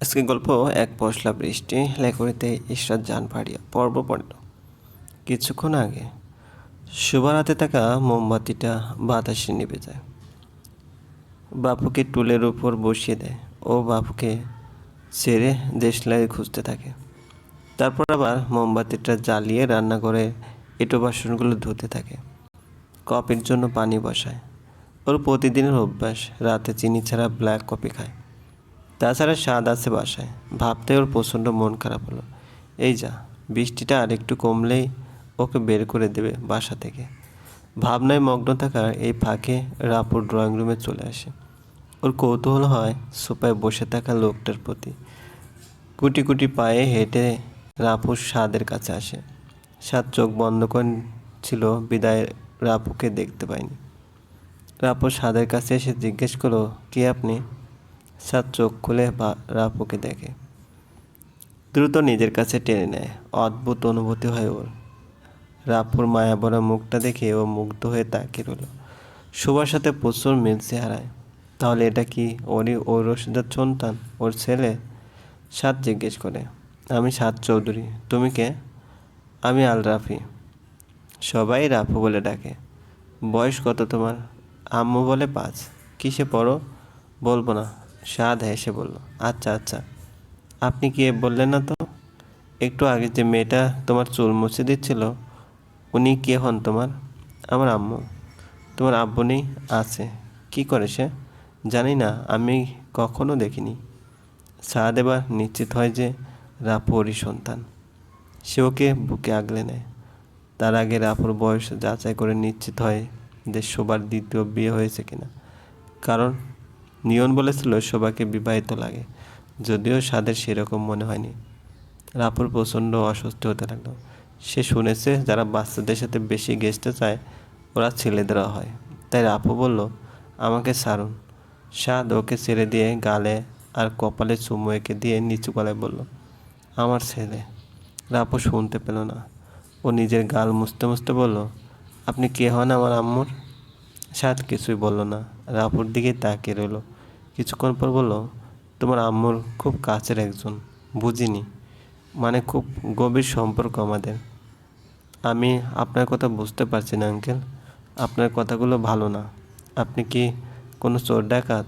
আজকে গল্প, এক পশলা বৃষ্টি লেখরিতে ঈশ্বর যান পাড়িয়া পর্ব পড়ল। কিছুক্ষণ আগে শুভর হাতে থাকা মোমবাতিটা বাতাসে নিভে যায়। বাপুকে টুলের উপর বসিয়ে দেয় ও বাপুকে ছেড়ে দেশলাই খুঁজতে থাকে। তারপর আবার মোমবাতিটা জ্বালিয়ে রান্না করে এঁটো বাসনগুলো ধুতে থাকে। কফির জন্য পানি বসায়। ওর প্রতিদিনের অভ্যাস, রাতে চিনি ছাড়া ব্ল্যাক কফি খায়। তাছাড়া স্বাদ আছে বাসায়। ভাবতে ওর প্রচণ্ড মন খারাপ হলো। এই যা, বৃষ্টিটা আর একটু কমলেই ওকে বের করে দেবে বাসা থেকে। ভাবনায় মগ্ন থাকার এই ফাঁকে রাপুর ড্রয়িং রুমে চলে আসে। ওর কৌতূহল হয় সোফায় বসে থাকা লোকটার প্রতি। কুটি কুটি পায়ে হেঁটে রাপুর স্বাদের কাছে আসে। স্বাদ চোখ বন্ধ করে ছিল, বিদায় রাপুকে দেখতে পায়নি। রাপুর সাদের কাছে এসে জিজ্ঞেস করল, কে আপনি? সাদ চোখ খুলে রাপুকে দেখে। দ্রুত নিজের কাছে টেনে নেয়, অদ্ভুত অনুভূতি হয় ওর। রাপুর মায়া ভরা মুখটা দেখে ও মুগ্ধ হয়ে তাকিয়ে রইল। সুভার সাথে প্রচুর মিল চেহারায়। তাহলে এটা কি ওরই ওর রশিদার সন্তান, ওর ছেলে? সাদ জিজ্ঞেস করে। আমি সাত চৌধুরী, তুমি কে? আমি আল রাফি। সবাই রাফু বলে ডাকে। বয়স কত তোমার? আম্মু বলে পাঁচ। কিসে পড়ো? বলব না। সাদ হেসে বলল আচ্ছা আচ্ছা আপনি কি বললেন না তো? একটু আগে যে মেয়েটা তোমার চুল মুছে দিচ্ছিল, উনি কে হন তোমার? আমার আম্মু। তোমার আব্বু নেই, আছে। কি করে সে? জানি না, আমি কখনো দেখিনি। সাদ এবার নিশ্চিত হয় যে রাপু ওরই সন্তান। সে ওকে বুকে আগলে নেয়। তার আগে রাপুর বয়স যাচাই করে নিশ্চিত হয় যে শোবার দ্বিতীয় বিয়ে হয়েছে কিনা। কারণ নিয়ন বলেছিল, শোভাকে বিবাহিত লাগে। যদিও স্বাদের সেরকম মনে হয়নি। রাপুর প্রচণ্ড অসুস্থ হতে লাগল। সে শুনেছে, যারা বাচ্চাদের সাথে বেশি গেসতে চায়, ওরা ছেলেদেরও হয়। তাই রাপু বলল, আমাকে সারুন স্বাদ ওকে ছেড়ে দিয়ে গালে আর কপালে চুমু এঁকে দিয়ে নিচু গলায় বলল, আমার ছেলে। রাপু শুনতে পেল না। ও নিজের গাল মুছতে মুছতে বলল, আপনি কে হন আমার আম্মুর? সাদ কিছুই বলল না। রাপুর দিকে তাকিয়ে রইল। কিছুক্ষণ পর বলল, তোমার আম্মুর খুব কাছের একজন, বুঝিনি। মানে খুব গভীর সম্পর্ক আমাদের। আমি আপনার কথা বুঝতে পারছি না, আঙ্কেল। আপনার কথাগুলো ভালো না। আপনি কি কোনো চোর ডাকাত?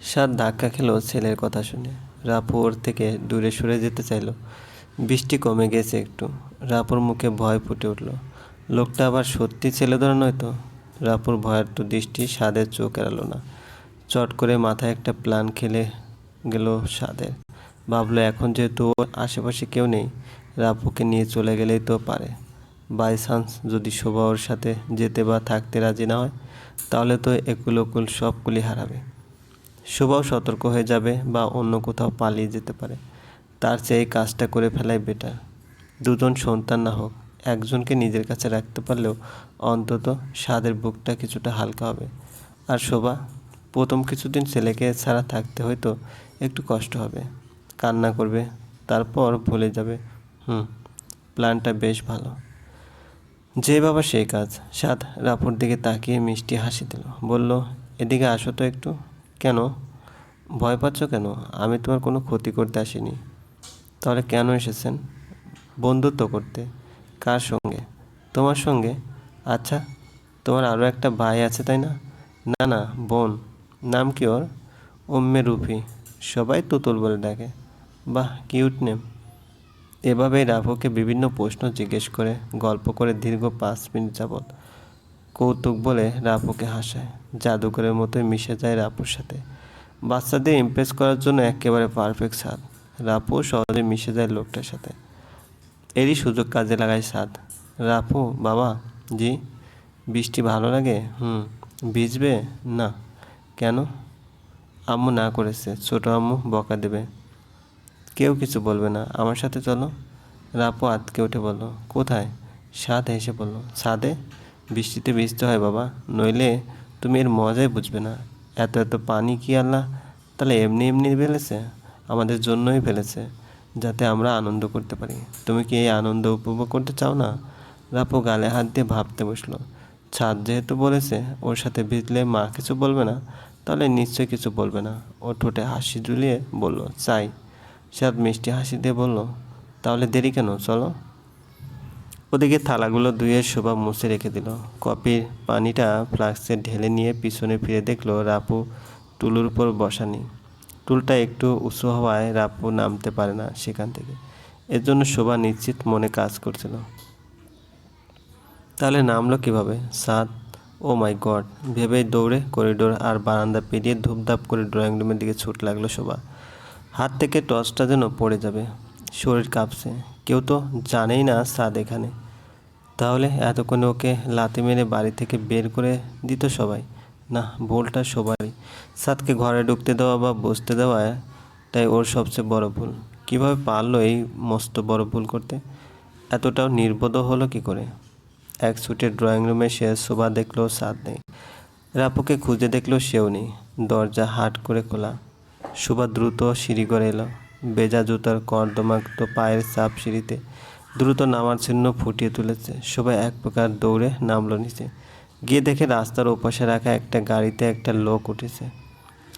সাত ধাক্কা খেলো ছেলের কথা শুনে। রাপু ওর থেকে দূরে সরে যেতে চাইলো। বৃষ্টি কমে গেছে একটু। রাপুর মুখে ভয় ফুটে উঠল। লোকটা আবার সত্যি ছেলে ধরা নয় তো? রাপুর ভয়ের তো দৃষ্টি স্বাদের চোখ এড়ালো না। চট করে মাথায় একটা প্ল্যান খেলে গেল স্বাদের ভাবলো এখন যেহেতু ওর আশেপাশে কেউ নেই রাপুকে নিয়ে চলে গেলেই তো পারে। বাই চান্স যদি শোভা ওর সাথে যেতে বা থাকতে রাজি না হয়, তাহলে তো একুল ওকুল সবগুলি হারাবে। শোভাও সতর্ক হয়ে যাবে বা অন্য কোথাও পালিয়ে যেতে পারে। তার চেয়ে এই কাজটা করে ফেলাই বেটার দুজন সন্তান না হোক একজনকে নিজের কাছে রাখতে পারলেও অন্তত স্বাদের বুকটা কিছুটা হালকা হবে। আর শোভা, প্রথম কিছুদিন ছেলেকে ছাড়া থাকতে হয়তো একটু কষ্ট হবে। কান্না করবে, তারপর ভুলে যাবে। হুম, প্ল্যানটা বেশ ভালো। যে বাবা সেই কাজ। সাদ রাপুর দিকে তাকিয়ে মিষ্টি হাসি দিল। বলল, এদিকে আসো তো একটু। কেন? ভয় পাচ্ছ কেন? আমি তোমার কোনো ক্ষতি করতে আসিনি। তাহলে কেন এসেছেন? বন্ধুত্ব করতে। কার সঙ্গে? তোমার সঙ্গে? আচ্ছা তোমার আরও একটা ভাই আছে, তাই না? না না, বোন। নাম কি ওর? উম্মে রুফি। সবাই তুতুল বলে ডাকে। বাহ, কিউট নেম। এভাবেই রাফুকে বিভিন্ন প্রশ্ন জিজ্ঞেস করে, গল্প করে দীর্ঘ পাঁচ মিনিট যাবৎ কৌতুক বলে রাপুকে হাসায়। জাদুকরের মতোই মিশে যায় রাপুর সাথে। বাচ্চাদের ইমপ্রেস করার জন্য একেবারে পারফেক্ট স্বাদ। রাপু সহজে মিশে যায় লোকটার সাথে। এরই সুযোগ কাজে লাগায় স্বাদ। রাপু বাবা, জি, বৃষ্টি ভালো লাগে? হুম, ভিজবে? না। কেন? আম্মু না করেছে। ছোটো আম্মু বকা দেবে। কেউ কিছু বলবে না। আমার সাথে চলো। রাপু আতকে উঠে বলল, কোথায়? সাদ হেসে বলল সাদে বৃষ্টিতে ভিজতে হয় বাবা। নইলে তুমি এর মজাই বুঝবে না। এত এত পানি কি আল্লাহ? তাহলে এমনি এমনি ফেলেছে? আমাদের জন্যই ফেলেছে। যাতে আমরা আনন্দ করতে পারি। তুমি কি এই আনন্দ উপভোগ করতে চাও না? রাপু গালে হাত দিয়ে ভাবতে বসল। ছাদ যেহেতু বলেছে, ওর সাথে ভিজলে মা কিছু বলবে না? তাহলে নিশ্চয়ই কিছু বলবে না। ও ঠোঁটে হাসি ঝুলিয়ে বলল, চাই। সাদ মিষ্টি হাসি দিয়ে বলল, তাহলে দেরি কেন? চলো। ওদিকে থালাগুলো ধুয়ে শোভা মুছে রেখে দিল। কপির পানিটা ফ্লাক্সে ঢেলে নিয়ে পিছনে ফিরে দেখল রাপু টুলুর উপর বসা নেই। টুলটা একটু উঁচু হওয়ায় রাপু নামতে পারে না সেখান থেকে। এর জন্য শোভা নিশ্চিত মনে কাজ করছিল তাহলে নামলো কীভাবে? সাত ও মাই গড ভেবে দৌড়ে করিডোর আর বারান্দা পেরিয়ে ধূপধাপ করে ড্রয়িং রুমের দিকে ছুট লাগল শোভা। হাত থেকে টর্চটা যেন পড়ে যাবে। শরীর কাঁপছে। কেউ তো জানেই না সাদ এখানে। তাহলে এতক্ষণে ওকে লাথি মেরে বাড়ি থেকে বের করে দিত সবাই। না, ভুলটা সবারই। সাদকে ঘরে ঢুকতে দেওয়া বা বসতে দেওয়া তাই ওর সবচেয়ে বড় ভুল। কীভাবে পারল এই মস্ত বড় ভুল করতে? এতটাও নির্বোধ হলো কি করে? এক ছুটে ড্রয়িং রুমে সে শোভা দেখল সাদ নেই। রাপুকে খুঁজে দেখল সেও নেই। দরজা হাট করে খোলা। শোভা দ্রুত সিঁড়ি করে এলো। বেজা জুতার কর্দমাক্ত পায়ের চাপ সিঁড়িতে দ্রুত নামার চিহ্ন ফুটিয়ে তুলেছে। সবাই এক প্রকার দৌড়ে নামলো নিচে। গিয়ে দেখে রাস্তার ওপাশে রাখা একটা গাড়িতে একটা লোক উঠেছে।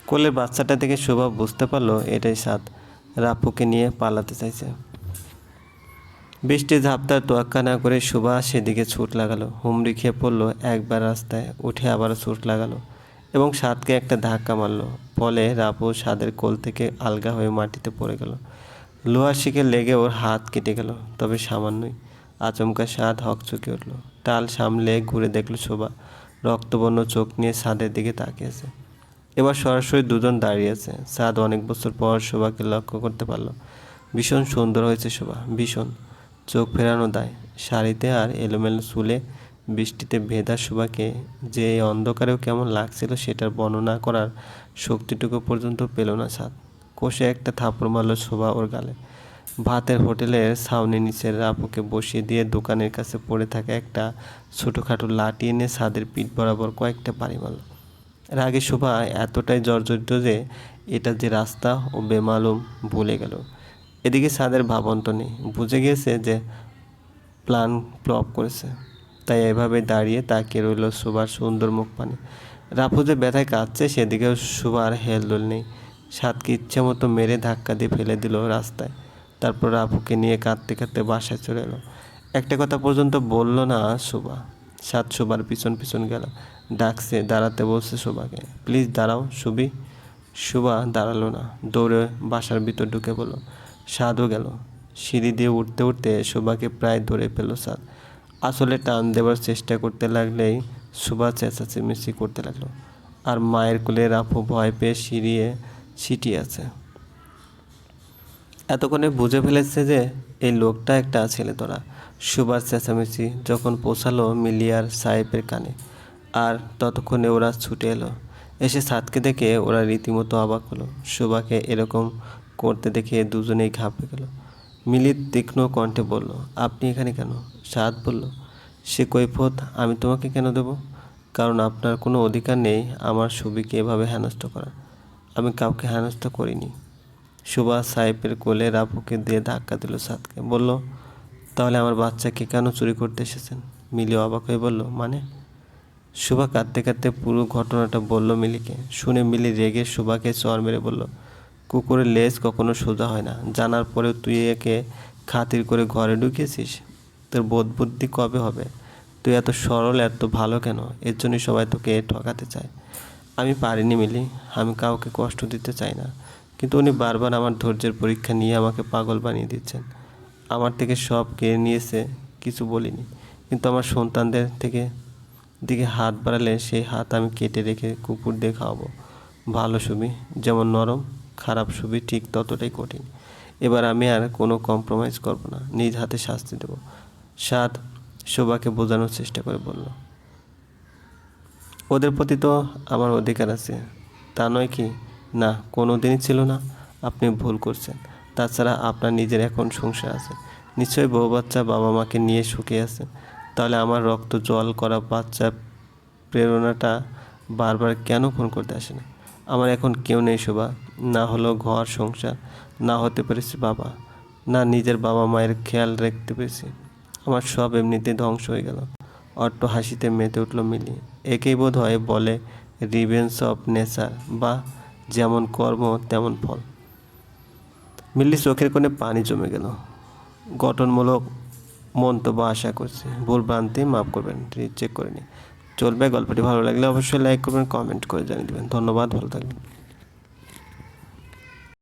কোলের বাচ্চাটা দেখে শোভা বুঝতে পারল এটাই সাদ রাপুকে নিয়ে পালাতে চাইছে। বৃষ্টি ঝাপটার তোয়াক্কা না করে শোভা সেদিকে ছুট লাগালো। হুমড়ি খেয়ে পড়ল একবার রাস্তায়, উঠে আবার ছুট লাগালো এবং সাদকে একটা ধাক্কা মারলো। ফলে রাপু সাদের কোল থেকে আলগা হয়ে মাটিতে পড়ে গেল। লোহার শিখে লেগে ওর হাত কেটে গেল, তবে সামান্যই। আচমকা স্বাদ হকচকে উঠল। টাল সামলে ঘুরে দেখল শোভা। রক্তবর্ণ চোখ নিয়ে সাদের দিকে তাকিয়েছে। এবার সরাসরি দুজন দাঁড়িয়েছে সাদ অনেক বছর পর শোভাকে লক্ষ্য করতে পারল। ভীষণ সুন্দর হয়েছে শোভা, ভীষণ। চোখ ফেরানো দায়। শাড়িতে আর এলোমেলো চুলে বৃষ্টিতে ভেদা শোভাকে যে অন্ধকারেও কেমন লাগছিল সেটার বর্ণনা করার শক্তিটুকু পর্যন্ত পেল না সাদ কষে একটা থাপড় মারল শোভা ওর গালে। ভাতের হোটেলের ছাউনি নিচে রাপুকে বসিয়ে দিয়ে দোকানের কাছে পড়ে থাকা একটা ছোটোখাটো লাঠি এনে সাদের পিঠ বরাবর কয়েকটা বাড়ি মারল। রাগে শোভা এতটাই জর্জরিত যে এটা যে রাস্তা ও বেমালুম ভুলে গেল। এদিকে সাদের ভাবন্ত নেই, বুঝে গিয়েছে যে প্ল্যান ফ্লপ করেছে। তাই এভাবে দাঁড়িয়ে তাকিয়ে রইল শোভার সুন্দর মুখ পানে। রাফু যে ব্যথায় কাঁদছে, সেদিকেও শোভার হেলদোল নেই। সাতকে ইচ্ছে মতো মেরে ধাক্কা দিয়ে ফেলে দিল রাস্তায়। তারপর রাফুকে নিয়ে কাঁদতে কাঁদতে বাসায় চলে এলো। একটা কথা পর্যন্ত বলল না শোভা। সাত শোভার পিছন পিছন গেল। ডাকছে, দাঁড়াতে বলছে শোভাকে। প্লিজ দাঁড়াও শুভি শোভা দাঁড়াল না। দৌড়ে বাসার ভিতর ঢুকে বলল সাদও গেল। সিঁড়ি দিয়ে উঠতে উঠতে শোভাকে প্রায় ধরে পেল সাদ। আসলে টান দেওয়ার চেষ্টা করতে লাগলেই সুভা চেঁচাচেমেচি করতে লাগল। আর মায়ের কোলে রাফু ভয় পেয়ে সিঁড়িয়ে ছিটিয়ে আছে। এতক্ষণে বুঝে ফেলেছে যে এই লোকটা একটা ছেলে তোরা। সুভার চেঁচামেচি যখন পৌঁছালো মিলিয়ার সাহেবের কানে। আর ততক্ষণে ওরা ছুটে এলো। এসে সাতকে দেখে ওরা রীতিমতো অবাক হলো। সুভাকে এরকম করতে দেখে দুজনেই ঘাবড়ে গেল। মিলির তীক্ষ্ণ কণ্ঠে বলল, আপনি এখানে কেন? সাদ বলল, সে কৈফত আমি তোমাকে কেন দেব? কারণ আপনার কোনো অধিকার নেই আমার ছবিকে এভাবে হেনস্থ করার। আমি কাউকে হেনস্থ করিনি। সুভাষ সাহেবের কোলে রাপুকে দিয়ে ধাক্কা দিল সাদকে। বলল, তাহলে আমার বাচ্চাকে কেন চুরি করতে এসেছেন? মিলি অবাক হয়ে বলল মানে? সুভা কাঁদতে কাঁদতে পুরো ঘটনাটা বলল মিলিকে। শুনে মিলি রেগে সুভাকে চর মেরে বলল, কুকুরের লেজ কখনো সোজা হয় না। জানার পরেও তুই একে খাতির করে ঘরে ঢুকিয়েছিস? তোর বোধ বুদ্ধি কবে হবে? তুই এত সরল, এত ভালো কেন? এর জন্যই সবাই তোকে ঠকাতে চায়। আমি পারিনি মিলি। আমি কাউকে কষ্ট দিতে চাই না। কিন্তু উনি বারবার আমার ধৈর্যের পরীক্ষা নিয়ে আমাকে পাগল বানিয়ে দিচ্ছেন। আমার থেকে সব কেড়ে নিয়েছে, কিছু বলিনি। কিন্তু আমার সন্তানদের থেকে দিকে হাত বাড়ালে সেই হাত আমি কেটে রেখে কুকুর দিয়ে খাওয়াবো। ভালো ছবি যেমন নরম, খারাপ ছবি ঠিক ততটাই কঠিন। এবার আমি আর কোনো কম্প্রোমাইজ করব না, নিজ হাতে শাস্তি দেব। সাত শোভাকে বোঝানোর চেষ্টা করে বলল, ওদের প্রতি তো আমার অধিকার আছে। তা নয় কি না কোনো দিনই ছিল না। আপনি ভুল করছেন। তাছাড়া আপনার নিজের এখন সংসার আছে। নিশ্চয়ই বউ বাচ্চা বাবা মাকে নিয়ে সুখে আছেন। তাহলে আমার রক্ত জল করা বাচ্চা প্রেরণাটা বারবার কেন ফোন করতে আসে না? আমার এখন কেউ নেই শোভা। না হলো ঘর, সংসার, না হতে পেরেছি বাবা। না নিজের বাবা মায়ের খেয়াল রাখতে পেরেছি। আমার সব এমনিতেই ধ্বংস হয়ে গেল। অট্ট হাসিতে মেতে উঠল মিলিয়ে একেই বোধ হয় বলে রিভেন্স অফ নেচার বা যেমন কর্ম, তেমন ফল। মিল্লি চোখের কোণে পানি জমে গেল। গঠনমূলক মন্তব্য আশা করছি। ভুল ভ্রান্তি মাফ করবেন চেক করে নিই চলবে গল্পটি। ভালো লাগলে অবশ্যই লাইক করবেন কমেন্ট করে জানিয়ে দেবেন। ধন্যবাদ, ভালো থাকবেন।